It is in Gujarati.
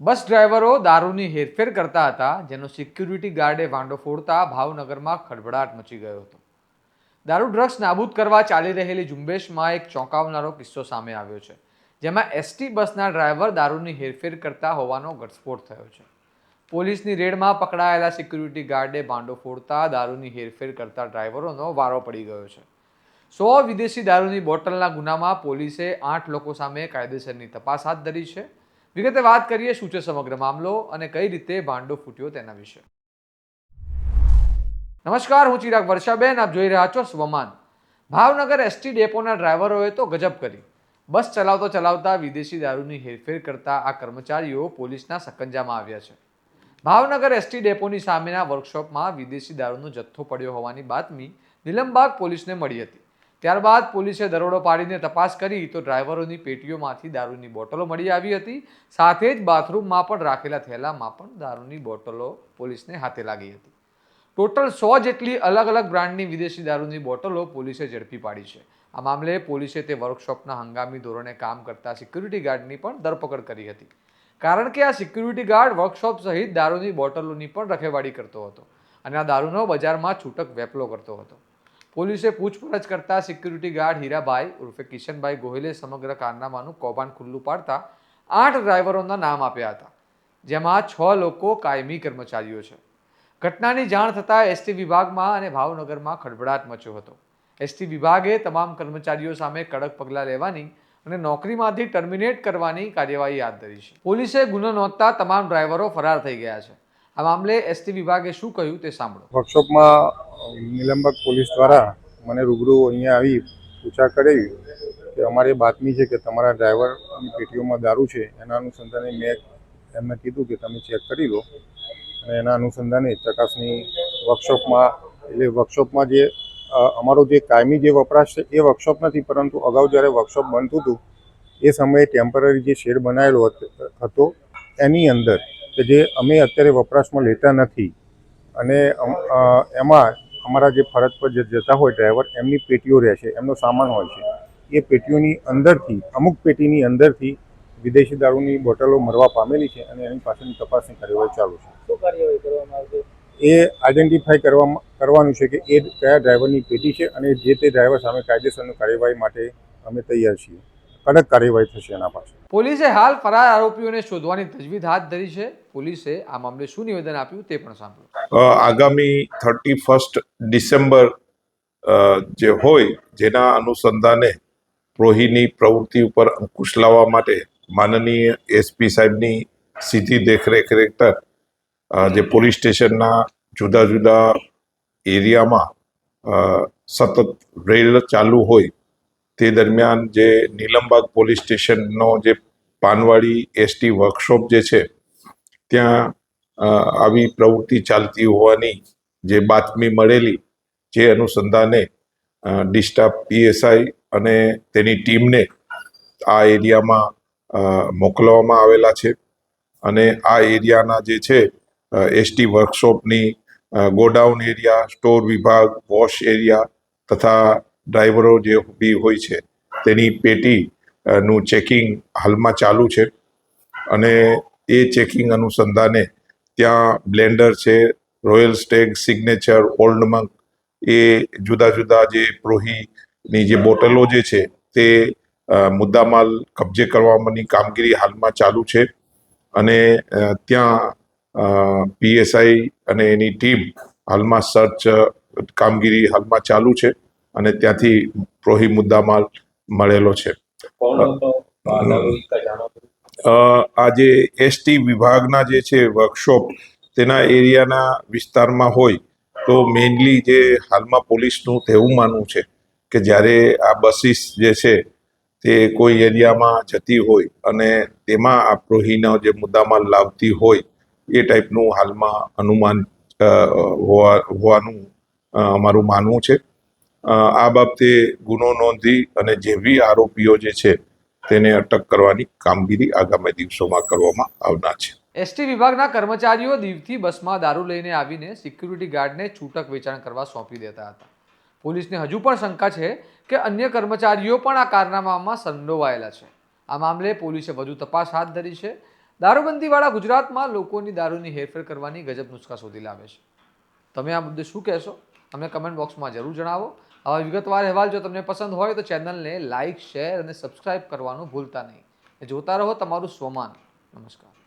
બસ ડ્રાઈવરો દારૂની હેરફેર કરતા હતા, જેનો સિક્યુરિટી ગાર્ડે વાંડો ફોડતા ભાવનગરમાં ખળભળાટ મચી ગયો હતો. દારૂ ડ્રગ્સ નાબૂદ કરવા ચાલી રહેલી ઝુંબેશમાં એક ચોંકાવનારો કિસ્સો સામે આવ્યો છે, જેમાં એસટી બસના ડ્રાઈવર દારૂની હેરફેર કરતા હોવાનો ઘટસ્ફોટ થયો છે. પોલીસની રેડમાં પકડાયેલા સિક્યુરિટી ગાર્ડે ભાંડો ફોડતા દારૂની હેરફેર કરતા ડ્રાઈવરોનો વારો પડી ગયો છે. સો વિદેશી દારૂની બોટલના ગુનામાં પોલીસે આઠ લોકો સામે કાયદેસરની તપાસ હાથ ધરી છે. વિગતે વાત કરીએ શું છે સમગ્ર મામલો અને કઈ રીતે ભાંડો ફૂટ્યો તેના વિશે. નમસ્કાર, હું ચિરાગ વર્ષાબેન, આપ જોઈ રહ્યા છો સ્વમાન. ભાવનગર એસટી ડેપોના ડ્રાઈવરોએ તો ગજબ કરી. બસ ચલાવતા ચલાવતા વિદેશી દારૂની હેરફેર કરતા આ કર્મચારીઓ પોલીસના સકંજામાં આવ્યા છે. ભાવનગર એસટી ડેપોની સામેના વર્કશોપમાં વિદેશી દારૂનો જથ્થો પડ્યો હોવાની બાતમી નિલમબાગ પોલીસને મળી હતી. ત્યારબાદ પોલીસે દરોડો પાડીને તપાસ કરી તો ડ્રાઈવરોની પેટીઓમાંથી દારૂની બોટલો મળી આવી હતી. સાથે જ બાથરૂમમાં પણ રાખેલા થેલામાં પણ દારૂની બોટલો પોલીસને હાથે લાગી હતી. ટોટલ સો જેટલી અલગ અલગ બ્રાન્ડની વિદેશી દારૂની બોટલો પોલીસે ઝડપી પાડી છે. આ મામલે પોલીસે તે વર્કશોપના હંગામી ધોરણે કામ કરતા સિક્યુરિટી ગાર્ડની પણ ધરપકડ કરી હતી. કારણ કે આ સિક્યુરિટી ગાર્ડ વર્કશોપ સહિત દારૂની બોટલોની પણ રખેવાળી કરતો હતો અને આ દારૂનો બજારમાં છૂટક વેપલો કરતો હતો. પોલીસે પૂછપરછ કરતા સિક્યુરિટી ગાર્ડ હીરાભાઈ ઉર્ફે કિશનભાઈ ગોહિલે સમગ્ર કારનામાનું કૌભાંડ ખુલ્લું પાડતા આઠ ડ્રાઈવરોના નામ આપ્યા હતા, જેમાં છ લોકો કાયમી કર્મચારીઓ છે. ઘટનાની જાણ થતાં એસટી વિભાગમાં અને ભાવનગરમાં ખળભળાટ મચ્યો હતો. એસટી વિભાગે તમામ કર્મચારીઓ સામે કડક પગલાં લેવાની અને નોકરીમાંથી ટર્મિનેટ કરવાની કાર્યવાહી હાથ ધરી છે. પોલીસે ગુનો નોંધતા તમામ ડ્રાઈવરો ફરાર થઈ ગયા છે. આ મામલે એસટી વિભાગે શું કહ્યું તે સાંભળો. વર્કશોપમાં નિલંબક પોલીસ દ્વારા મને રૂબરૂ અહીંયા આવી પૂછા કરી કે અમારે બાતમી છે કે તમારા ડ્રાઈવરની પેટીઓમાં દારૂ છે. એના અનુસંધાને મેં એમને કીધું કે તમે ચેક કરી લો. અને એના અનુસંધાને ચકાસણી વર્કશોપમાં, એટલે વર્કશોપમાં જે અમારો જે કાયમી જે વપરાશ છે એ વર્કશોપ નથી, પરંતુ અગાઉ જ્યારે વર્કશોપ બનતું હતું, એ સમયે ટેમ્પરરી જે શેડ બનાવેલો હતો એની અંદર કે જે અમે અત્યારે વપરાશમાં લેતા નથી. અને એમાં અમારા જે ફરજ પર જે જતા હોય ડ્રાઈવર એમની પેટીઓ રહેશે એમનો સામાન હોય છે. એ પેટીઓની અંદરથી અમુક પેટીની અંદરથી વિદેશી દારૂની બોટલો મરવા પામેલી છે અને એની પાછળની તપાસની કાર્યવાહી ચાલુ છે. એ આઈડેન્ટિફાઈ કરવામાં કરવાનું છે કે એ કયા ડ્રાઈવરની પેટી છે અને જે તે ડ્રાઈવર સામે કાયદેસરની કાર્યવાહી માટે અમે તૈયાર છીએ. કડક કાર્યવાહી થશે એના પાસે પોલીસે હાલ ફરાર આરોપીઓને શોધવાની તજવીજ હાથ ધરી છે. પોલીસે આ મામલે શું નિવેદન આપ્યું તે પણ સાંભળો. આગામી થર્ટી ફર્સ્ટ ડિસેમ્બર જે હોય જેના અનુસંધાને પ્રોહીની પ્રવૃત્તિ ઉપર અંકુશ લાવવા માટે માનનીય એસપી સાહેબની સીધી દેખરેખ હેઠળ જે પોલીસ સ્ટેશનના જુદા જુદા એરિયામાં સતત રેલ ચાલુ હોય તે દરમિયાન જે નીલમબાગ પોલીસ સ્ટેશનનો જે પાનવાડી એસટી વર્કશોપ જે છે, ત્યાં આવી પ્રવૃત્તિ ચાલતી હોવાની જે બાતમી મળેલી, જે અનુસંધાને ડિસ્ટાફ પીએસઆઈ અને તેની ટીમને આ એરિયામાં મોકલવામાં આવેલા છે. અને આ એરિયાના જે છે એસટી વર્કશોપની ગોડાઉન એરિયા, સ્ટોર વિભાગ, વોશ એરિયા તથા ડ્રાઈવરો જે બી હોય છે, તેની પેટી નું ચેકિંગ હાલમાં ચાલુ છે. અને એ ચેકિંગ અનુસંધાને ત્યાં બ્લેન્ડર છે, Royal Stag, Signature, Old Monk, એ જુદા જુદા જે પ્રોહીની જે બોટલો જે છે, તે મુદ્દામાલ કબજે કરવાની કામગીરી હાલમાં ચાલુ છે. અને ત્યાં પીએસઆઈ અને એની ટીમ હાલમાં સર્ચ કામગીરી હાલમાં ચાલુ છે. અને ત્યાંથી પ્રોહી મુદ્દામાલ મળેલો છે. આ જે એસટી વિભાગના જે છે વર્કશોપ તેના એરિયાના વિસ્તારમાં હોય તો મેઇનલી જે હાલમાં પોલીસનું તેવું માનવું છે કે જ્યારે આ બસીસ જે છે તે કોઈ એરિયામાં જતી હોય અને તેમાં આ પ્રોહીનો જે મુદ્દામાલ લાવતી હોય એ ટાઈપનું હાલમાં અનુમાન હોવા હોવાનું અમારું માનવું છે. આ બાબતે ગુનો નોંધી અને જે બી આરોપીઓ જે છે તેને અટક કરવાની કામગીરી આગામી દિવસોમાં કરવામાં આવનાર છે. એસટી વિભાગના કર્મચારીઓ દીવથી બસમાં દારૂ લઈને આવીને સિક્યુરિટી ગાર્ડને છૂટક વેચાણ કરવા સોંપી દેતા હતા. પોલીસને હજુ પણ શંકા છે કે અન્ય કર્મચારીઓ પણ આ કારનામામાં સંડોવાયેલા છે. આ મામલે પોલીસે વધુ તપાસ હાથ ધરી છે. દારૂબંધીવાળા ગુજરાતમાં લોકોની દારૂની હેરફેર કરવાની ગજબ નુસ્ખા શોધી લાવે છે. તમે આ મુદ્દે શું કહેશો? અમને કમેન્ટ બોક્સમાં જરૂર જણાવો. આવા વિગતવાર અહેવાલ જો તમને પસંદ હોય તો ચેનલને લાઇક, શેર અને સબસ્ક્રાઇબ કરવાનું ભૂલતા નહીં. જોતા રહો તમારું સ્વમાન. નમસ્કાર.